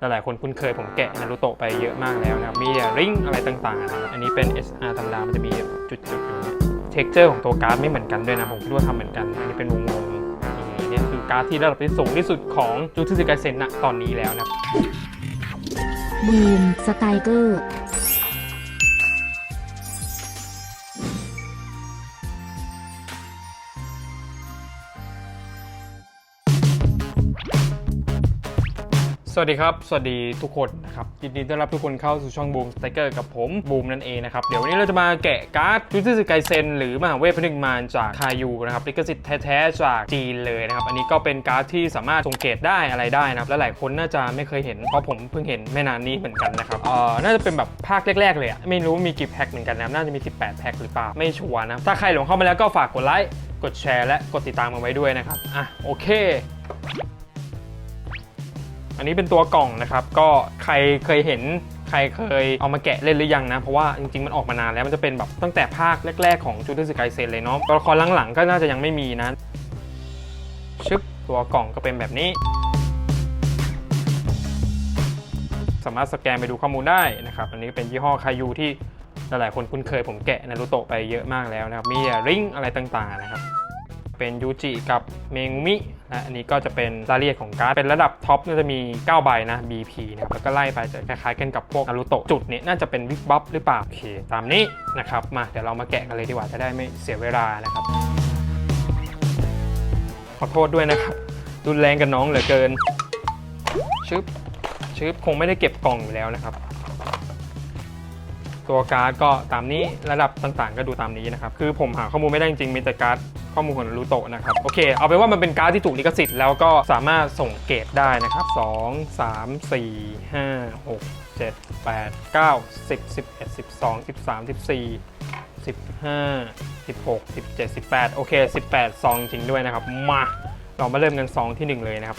หลายๆคนคุ้นเคยผมแกะนารูโตะไปเยอะมากแล้วนะครับ มีริงอะไรต่างๆนะครับอันนี้เป็น SR ธรรมดา มันจะมีแบบจุดๆอย่างเงี้ยเท็กเจอร์ของตัวการ์ดไม่เหมือนกันด้วยนะ ผมคิดว่าทำเหมือนกัน อันนี้เป็นวงงๆอย่างเงี้ยคือการ์ดที่ระดับที่สูงที่สุดของจูทูซิกาเซนนะตอนนี้แล้วนะครับบูมสไตเกอร์ สวัสดีครับ สวัสดีทุกคนนะครับยินดีต้อนรับทุกคนเข้าสู่ช่องบูมสไตเกอร์กับผมบูมนั่นเองนะครับ เดี๋ยววันนี้เราจะมาแกะการ์ดจูจิสึไกเซนหรือมหาเวทพนึงมารจากคายูนะครับลิขสิทธิ์แท้ๆจากจีนเลยนะครับ อันนี้ก็เป็นการ์ดที่สามารถส่งเกตได้อะไรได้นะครับ และหลายคนน่าจะไม่เคยเห็น เพราะผมเพิ่งเห็นไม่นานนี้เหมือนกันนะครับเอ่อน่าจะเป็นแบบภาคแรกๆเลยอะไม่รู้มีกี่แพ็คเหมือนกันนะน่าจะมี 18 แพ็คหรือเปล่าไม่ชัวร์นะถ้าใครหลงเข้ามาแล้วก็ฝากกดไลค์กดแชร์และกดติดตามกันไว้ด้วยนะครับอะโอเค อันนี้เป็นตัวกล่องนะครับ ก็ใครเคยเห็นใครเคยเอามาแกะเล่นหรือยังนะ เพราะว่าจริงๆ มันออกมานานแล้วมันจะเป็นแบบตั้งแต่ภาคแรก ๆ ของจูด s สกายเซนเลยเนาะตัวละครหลังๆ ก็น่าจะยังไม่มีนะ ชึบตัวกล่องก็เป็นแบบนี้ สามารถสแกนไปดูข้อมูลได้นะครับ อันนี้เป็นยี่ห้อคายูที่หลายๆคนคุ้นเคยผมแกะนารูโตะไปเยอะมากแล้วนะครับ มีริงอะไรต่างๆนะครับ เป็นยูจิกับเมงมิและอันนี้ก็จะเป็นรายละเอียดของการ์ด เป็นระดับท็อปน่าจะมี 9 ใบนะ BP นะครับแล้วก็ไล่ไปจะคล้ายๆกันกับพวกนารูโตะจุดนี้น่าจะเป็นวิกบัฟหรือเปล่า โอเค ตามนี้นะครับ มาเดี๋ยวเรามาแกะกันเลยดีกว่าจะได้ไม่เสียเวลานะครับ ขอโทษด้วยนะครับรุนแรงกับน้องเหลือเกิน ชึบชึบคงไม่ได้เก็บกล่องอยู่แล้วนะครับ ตัวการ์ดก็ตามนี้ระดับต่างๆ ก็ดูตามนี้นะครับ คือผมหาข้อมูลไม่ได้จริงๆมีแต่การ์ด ข้อมูลของนารูโตะนะครับโอเค เอาเป็นว่ามันเป็นการ์ดที่ถูกลิขสิทธิ์แล้วก็สามารถส่งเกรดได้นะครับ 2 3 4 5 6 7 8 9 10 11 12 13 14 15 16 17 18 โอเค 18 ซองจริงด้วยนะครับ มาเรามาเริ่มกันซองที่ 1 เลยนะครับ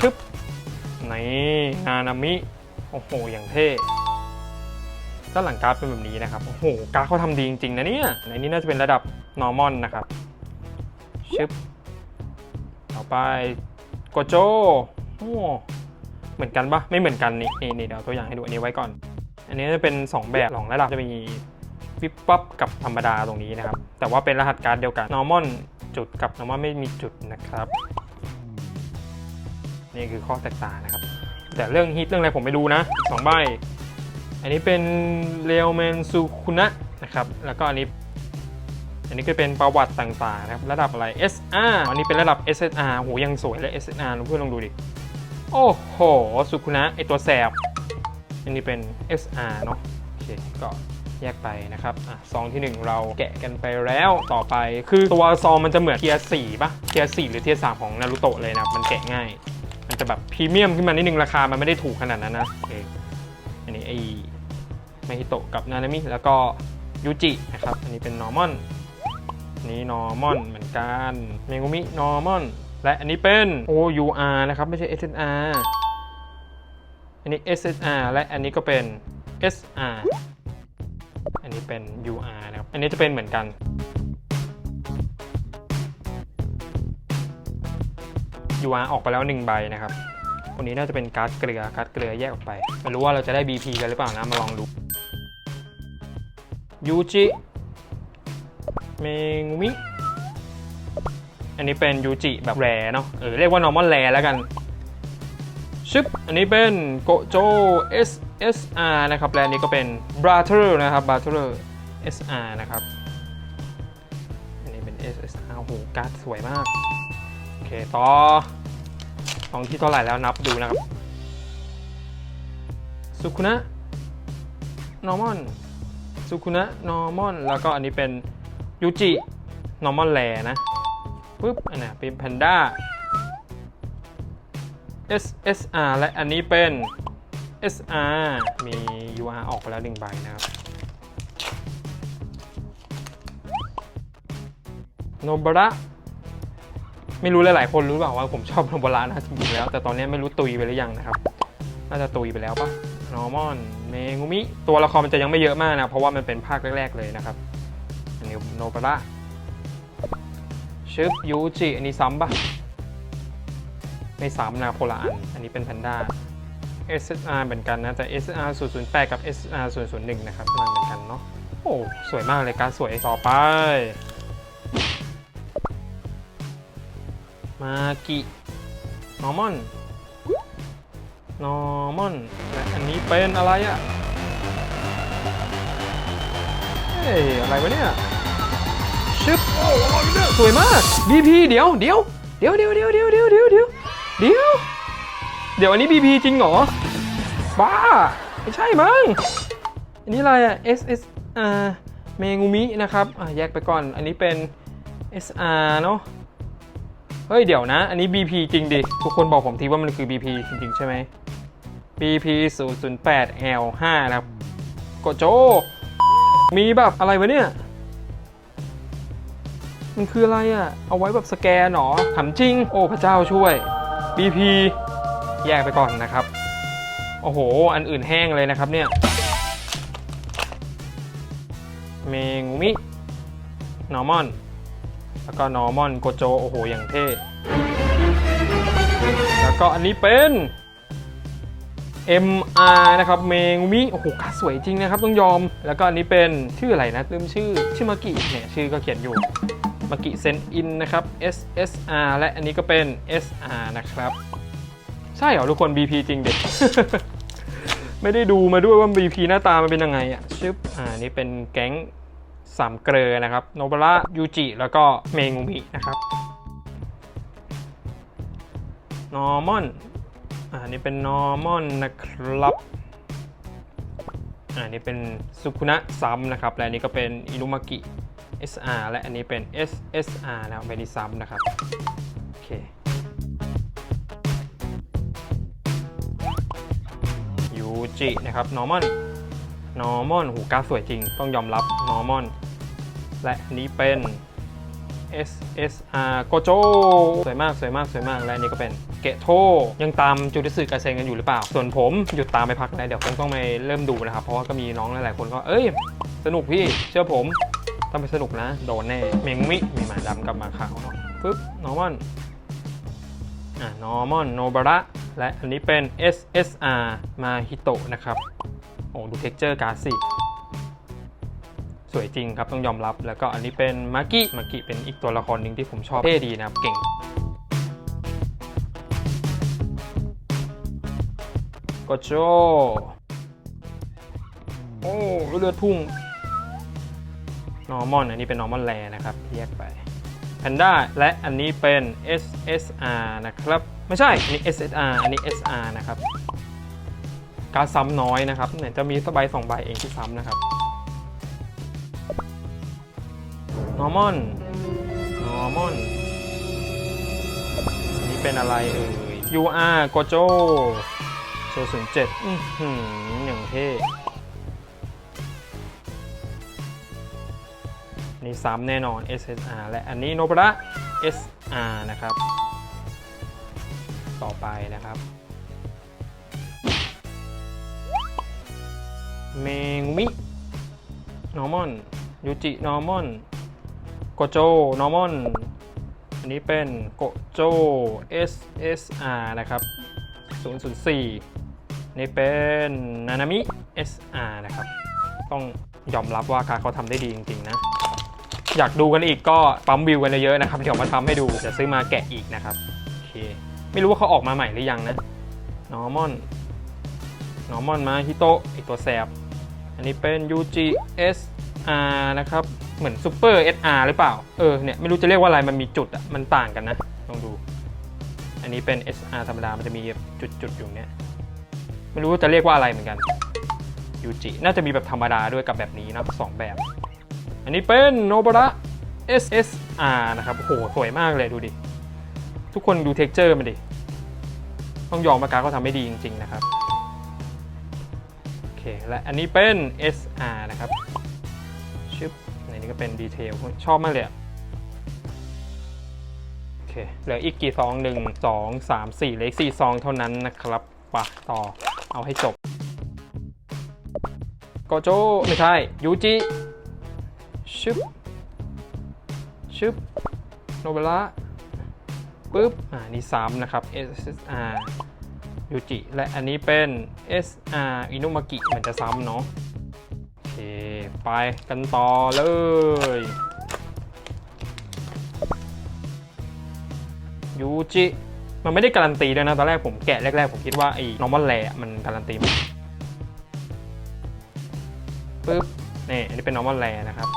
ชึบนี่นานามิ โอ้โห อย่างเท่ ด้านหลังการ์ดเป็นแบบนี้นะครับ โอ้โห การ์ดเขาทำดีจริงๆนะเนี่ยในนี้น่าจะเป็นระดับ normal นะครับ ชึบต่อไปโกโจโอ้เหมือนกันปะไม่เหมือนกันนี่นี่นี่เดี๋ยวเอาตัวอย่างให้ดูอันนี้ไว้ก่อน อันนี้จะเป็น 2 แบบสองระดับจะมีวิบวับกับธรรมดาตรงนี้นะครับ แต่ว่าเป็นรหัสการ์ดเดียวกัน normal จุดกับ normal ไม่มีจุดนะครับ นี่คือข้อแตกต่างนะครับ แต่เรื่องฮิตเรื่องอะไรผมไม่รู้นะสองใบ อันนี้เป็นเรียวแมนซูคุนะนะครับ แล้วก็อันนี้อันนี้ก็เป็นประวัติต่างๆนะครับ ระดับอะไร SR อันนี้เป็นระดับ SSR โหยังสวยเลย SSR เพื่อนลองดูดิ โอ้โห สุคุนะไอตัวแสบ อันนี้เป็น SR เนาะโอเคก็แยกไปนะครับอะซองที่ 1 เราแกะกันไปแล้วต่อไป คือตัวซองมันจะเหมือนเทียร์4ป่ะเทียร์4หรือเทียร์3ของนารูโตะเลยนะมันแกะง่าย มันจะแบบพรีเมียมขึ้นมานิดนึงราคามันไม่ได้ถูกขนาดนั้นนะโอเคอันนี้ไอ ไมฮิโตะกับนานามิแล้วก็ยูจินะครับ อันนี้เป็นนอร์มอนนี้นอร์มอนเหมือนกัน เมกุมินอร์มอนและอันนี้เป็น OUR นะครับ ไม่ใช่ SNR อันนี้ SSR และอันนี้ก็เป็น SR อันนี้เป็น UR นะครับ อันนี้จะเป็นเหมือนกัน UR ออกไปแล้ว1ใบนะครับคนนี้น่าจะเป็นการ์ดเกลือการ์ดเกลือแยกออกไป ไม่รู้ว่าเราจะได้ BP กันหรือเปล่านะ มาลองดู ยูจิ เมงมิ อันนี้เป็นยูจิแบบแรเนาะ เออเรียกว่า normal แรแล้วกันชึบ อันนี้เป็นโกโจ SSR นะครับ และอันนี้ก็เป็น Brother นะครับ Brother SR นะครับ อันนี้เป็น SSR โอ้โหการ์ดสวยมาก โอเค ต่อลองที่เท่าไหร่แล้วนับดูนะครับ สุคุนะ นอร์มอน สุคุนะนอร์มอนแล้วก็อันนี้เป็นยูจินอร์มอนแลนะปึ๊บอันนี้เป็นแพนด้า SSR และอันนี้เป็น SR มี UR ออกไปแล้วหนึ่งใบนะครับ โนบระ ไม่รู้หลาย ๆ คนรู้เปล่าว่าผมชอบโนบระนะจริงๆแล้ว แต่ตอนนี้ไม่รู้ตุยไปหรือยังนะครับ น่าจะตุยไปแล้วปะ นอร์มอนเมงุมิตัวละครมันจะยังไม่เยอะมากนะ เพราะว่ามันเป็นภาคแรก ๆ เลยนะครับอันนี้โนบระชึบยูจิอันนี้ซ้ำปะไม่ซ้ำนะโพลาอัน อันนี้เป็นแพนด้า SR เหมือนกันนะแต่ SR 008 กับ SR 001นะครับมาเหมือนกันเนาะโอ้สวยมากเลยการสวยต่อไป มากินอร์มอน นอร์มอนและอันนี้เป็นอะไรอะ่ะ เฮ้ย อะไรวะเนี่ย ชึบสวยมาก BP เดี๋ยวเดี๋ยวเดี๋ยวเดี๋ยวเดี๋ยวเดี๋ยวเดี๋ยวเดี๋ยวเดี๋ยวเดี๋ยว เดี๋ยวอันนี้ BP จริงเหรอ บ้า ไม่ใช่มั้ง อันนี้อะไรอะ SSR เมงูมินะครับแยกไปก่อน อันนี้เป็น SR เนอะเฮ้ย เดี๋ยวนะ อันนี้ BP จริงดิ ทุกคนบอกผมทีว่ามันคือ BP จริง ๆ ใช่ไหม BP 008 L5 นะครับโกโจ มีแบบอะไรวะเนี่ย มันคืออะไรอะ่ะ เอาไว้แบบสแกนหรอถามจริง โอ้ พระเจ้าช่วย BP แยกไปก่อนนะครับ โอ้โห อันอื่นแห้งเลยนะครับเนี่ยเมงูมิ นอร์มอน แล้วก็นอร์มอนโกโจ โอ้โห อย่างเท่ แล้วก็อันนี้เป็น MR นะครับเมงูมิโอ้โหการสวยจริงนะครับต้องยอม แล้วก็อันนี้เป็นชื่ออะไรนะลืมชื่อชื่อมากิเนี่ยชื่อก็เขียนอยู่มากิเซนอินนะครับ SSR และอันนี้ก็เป็น SR นะครับ ใช่เหรอทุกคน BP จริงเด็กไม่ได้ดูมาด้วยว่า BP หน้าตามันเป็นยังไงอะชึบอ่านี่เป็นแก๊งสามเกลอนะครับ โนบ a ระยูจิ แล้วก็เมงูมินะครับนอร์มอน อ่านี่เป็นนอร์มอนนะครับอ่านี่เป็นสุคุนะซัมนะครับ และอันนี้ก็เป็นอินุมากิ SR และอันนี้เป็น SSR นะครับไม่ได้ซ้ำนะครับ โอเค ยูจินะครับนอร์มอนนอร์มอนหูกาสวยจริง ต้องยอมรับนอร์มอนและอันนี้เป็น SSR โกโจ สวยมาก สวยมาก สวยมาก และอันนี้ก็เป็น เกะโทยังตามจูดิสึกาเซนกันอยู่หรือเปล่า ส่วนผมหยุดตามไปพักแล้วเดี๋ยวคงต้องไปเริ่มดูนะครับ เพราะว่าก็มีน้องหลายๆคนก็เอ้ย สนุกพี่เชื่อผมต้องไปสนุกนะ โดนแน่เมงมิมีหมาดำกับหมาขาวเนาะปึ๊บนอร์มอนอ่านอร์มอนโนบาระและอันนี้เป็น SSR มาฮิโตะนะครับโอ้ดูเท็กเจอร์การ์ดสิสวยจริงครับต้องยอมรับ แล้วก็อันนี้เป็นมากิมากิเป็นอีกตัวละครหนึ่งที่ผมชอบเท่ดีนะครับเก่ง โกโจโอ้เลือดพุ่ง นอร์มอนอันนี้เป็นนอร์มอนแลนะครับแยกไปแพนด้าและอันนี้เป็น SSR นะครับ ไม่ใช่อันนี้ SSR อันนี้ SR นะครับการซ้ำน้อยนะครับเนี่ยจะมีสใบสองใบเองที่ซ้ำนะครับนอร์มอนนอร์มอนอันนี้เป็นอะไรเอ่ย UR โกโจ โซศูนย์เจ็ดอื้อหืออย่างเท่นี่ซ้ำแน่นอน SSR และอันนี้โนบระ SR นะครับ ต่อไปนะครับ เมงมิ นอร์มอน ยูจิ นอร์มอน โกโจ นอร์มอน อันนี้เป็นโกโจ SSR นะครับ 004 นี่เป็นนานามิ SR นะครับ ต้องยอมรับว่าการเขาทำได้ดีจริงๆนะ อยากดูกันอีกก็ปั๊มวิวกันเยอะๆนะครับ เดี๋ยวมาทำให้ดูจะซื้อมาแกะอีกนะครับโอเคไม่รู้ว่าเขาออกมาใหม่หรือยังนะนอร์มอนนอร์มอนมาฮิโตะอีกตัวแสบ อันนี้เป็น UG SR นะครับ เหมือนซูเปอร์ SR หรือเปล่า เออเนี่ยไม่รู้จะเรียกว่าอะไรมันมีจุดอะมันต่างกันนะลองดู อันนี้เป็น SR ธรรมดา มันจะมีจุดๆอยู่เนี่ย ไม่รู้จะเรียกว่าอะไรเหมือนกัน UG น่าจะมีแบบธรรมดาด้วยกับแบบนี้นะสองแบบ อันนี้เป็นโนบ r a SSR นะครับโอ้โหสวยมากเลยดูดิ ทุกคนดูเท็กเจอร์มันดิ ต้องยอมมาการเขาทำไม่ดีจริง ๆ นะครับ โอเค และอันนี้เป็น SR นะครับชึบในนี้ก็เป็นดีเทลชอบมากเลยโอเคเหลืออีกกี่ซองหนึ่งสองสามสี่เลืออีกสี่ซองเท่านั้นนะครับปะต่อ เอาให้จบโกโจไม่ใช่ ยูจิ ชึบ ชึบ โนเบละปปุ๊บ อ่า นี่ซ้ำนะครับ SSR ยูจิ และอันนี้เป็น SR อินุมากิมือนจะซ้ำเนาะ โอเค ไปกันต่อเลยยูจิ มันไม่ได้การันตีด้วยนะ ตอนแรกผมแกะแรกๆ ผมคิดว่าไอ้ normal r a มันการันตีมาปึ๊บนี่อันนี้เป็น normal r a นะครับ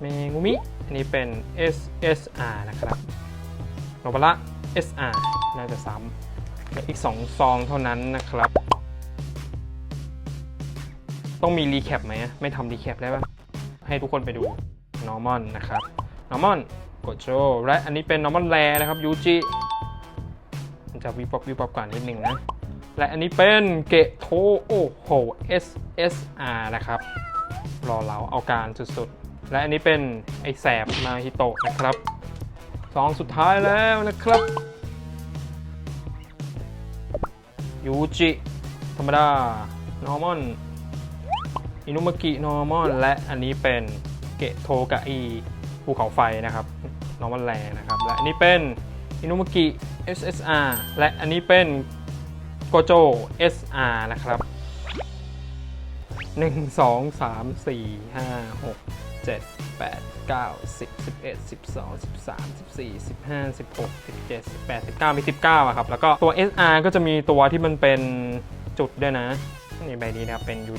เมงูมิ อันนี้เป็น SSR นะครับโนบาระ SR น่าจะซ้ำเหลืออีก 2 ซองเท่านั้นนะครับ ต้องมีรีแคปไหม ไม่ทำรีแคปได้ปะให้ทุกคนไปดู normal นะครับ normal กโชว์และอันนี้เป็น normal r a นะครับยูจิมันจะวิบวับวิบวับกว่านิดหนึ่งนะ และอันนี้เป็นเกะโทโอโห SSR นะครับ รอเราเอาการสุดๆ และอันนี้เป็นไอแสบมาฮิโตะนะครับซองสุดท้ายแล้วนะครับยูจิธรรมดา normal อินุมากิ normal และอันนี้เป็นเกะโทกะอีภูเขาไฟนะครับ normal แรงนะครับ และอันนี้เป็นอินุมกิ SSR และอันนี้เป็นโกโจ SR นะครับ 1 2 3 4 5 6 7 8 9 10 11 12 13 14 15 16 17 18 19มี19อะครับ แล้วก็ตัว SR ก็จะมีตัวที่มันเป็นจุดด้วยนะ นี่ใบนี้นะครับเป็นยู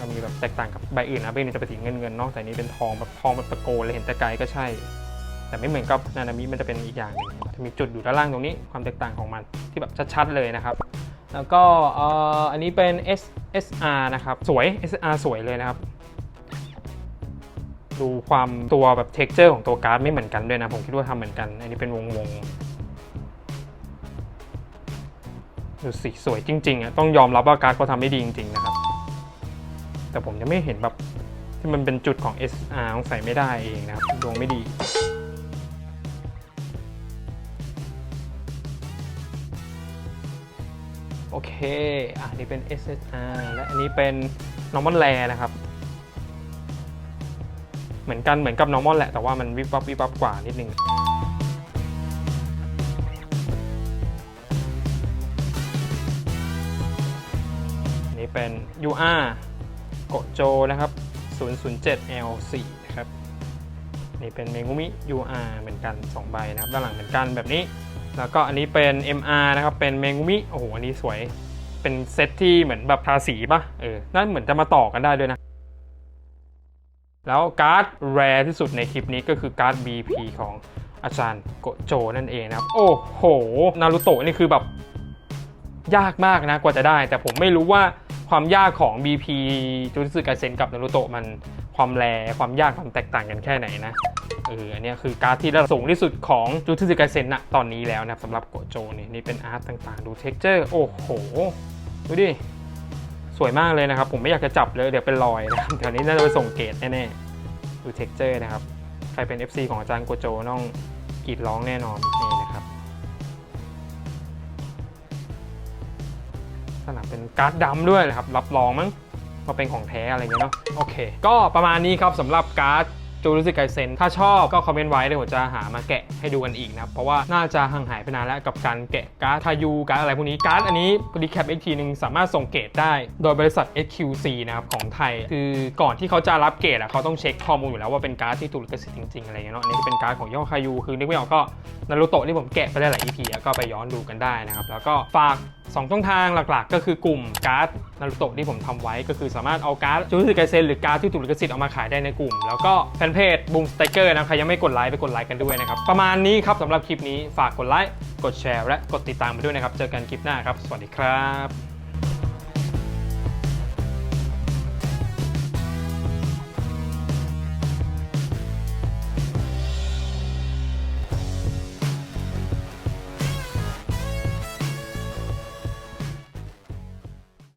มันมีแบบแตกต่างกับใบอื่นนะใบอื่นจะเป็นสีเงินเงินๆเนาะแต่อันนี้เป็นทองแบบทองแบบตะโกนเลยเห็นแต่ไกลก็ใช่ แต่ไม่เหมือนกับนานามิมันจะเป็นอีกอย่างหนึ่งจะมีจุดอยู่ด้านล่างตรงนี้ความแตกต่างของมันที่แบบชัดๆเลยนะครับ แล้วก็ออันนี้เป็น S SR นะครับสวย SR สวยเลยนะครับ ดูความตัวแบบ texture ของตัวการ์ดไม่เหมือนกันด้วยนะผมคิดว่าทำเหมือนกัน อันนี้เป็นวงวงๆดูสิสวยจริงๆอะต้องยอมรับว่าการ์ดเขาทำได้ดีจริงๆนะครับ แต่ผมยังไม่เห็นแบบที่มันเป็นจุดของ SR ต้องใส่ไม่ได้เองนะครับดวงไม่ดีโอเค อะ นี่เป็น SSR และอันนี้เป็น normal r a นะครับ เหมือนกัน เหมือนกับ normal แหละ แต่ว่ามันวิบวับวิบวับกว่านิดนึงนนี้เป็น UR โกโจนะครับ 007 L4 นะครับ นี่เป็นเมงุมิ UR เหมือนกัน 2 ใบนะครับ ด้านหลังเหมือนกันแบบนี้ แล้วก็อันนี้เป็น MR นะครับ เป็นเมงุมิ โอ้โห อันนี้สวย เป็นเซตที่เหมือนแบบทาสีป่ะ เออ นั่นเหมือนจะมาต่อกันได้ด้วยนะ แล้วการ์ดแรที่สุดในคลิปนี้ก็คือการ์ด BP ของอาจารย์โกโจนั่นเองนะครับ โอ้โห นารูโตะนี่คือแบบยากมากนะกว่าจะได้ แต่ผมไม่รู้ว่า ความยากของ BP จูริสึไกเซนกับนารูโตะมันความแรความยากความแตกต่างกันแค่ไหนนะเอออันนี้คือการ์ดที่ระดับสูงที่สุดของจูริสึไกเซนณตอนนี้แล้วนะครับสำหรับโกโจนี่นี่เป็นอาร์ตต่างๆ ดูเท็กเจอร์โอ้โหดูดิสวยมากเลยนะครับ ผมไม่อยากจะจับเลยเดี๋ยวเป็นรอยนะครับแถวนี้น่าจะไปส่งเกตแน่ๆดูเท็กเจอร์นะครับ ใครเป็น FC ของอาจารย์โกโจต้องกรีดร้องแน่นอนนี่ นะครับสนับเป็นการ์ดดำด้วยนะครับ รับรองมั้งว่าเป็นของแท้อะไรเงี้ยเนาะ โอเค ก็ประมาณนี้ครับสำหรับการ์ด จูรุสิไกเซนถ้าชอบก็คอมเมนต์ไว้เดี๋ยวผมจะหามาแกะให้ดูกันอีกนะครับ เพราะว่าน่าจะห่างหายไปนานแล้วกับการแกะการ์ดทายูการ์ดอะไรพวกนี้การ์ดอันนี้รีแคปอีกทีหนึงสามารถส่งเกรดได้ โดยบริษัท SQC นะครับของไทย คือก่อนที่เขาจะรับเกรดอะเขาต้องเช็คข้อมูลอยู่แล้วว่าเป็นการ์ดที่ถูกลิขสิทธิ์จริงๆอะไรเงี้ยเนาะอันนี้เป็นการ์ดของย่อคายูคือนึกไม่ออกก็นารูโตะที่ผมแกะไปได้หลาย EP อะก็ไปย้อนดูกันได้นะครับแล้วก็ฝาก2ช่องทางหลักๆ ก็คือกลุ่มการ์ดนารูโตะที่ผมทำไว้ก็คือสามารถเอาการ์ดจูรุสึไกเซนหรือการ์ดที่ถูกลิขสิทธิ์เอามาขายได้ในกลุ่ม แล้วก็แฟนเพจบูมสเตเกอร์นะใครยังไม่กดไลค์ไปกดไลค์กันด้วยนะครับประมาณนี้ครับสำหรับคลิปนี้ฝากกดไลค์กดแชร์และกดติดตามไปด้วยนะครับเจอกันคลิปหน้าครับ สวัสดีครับ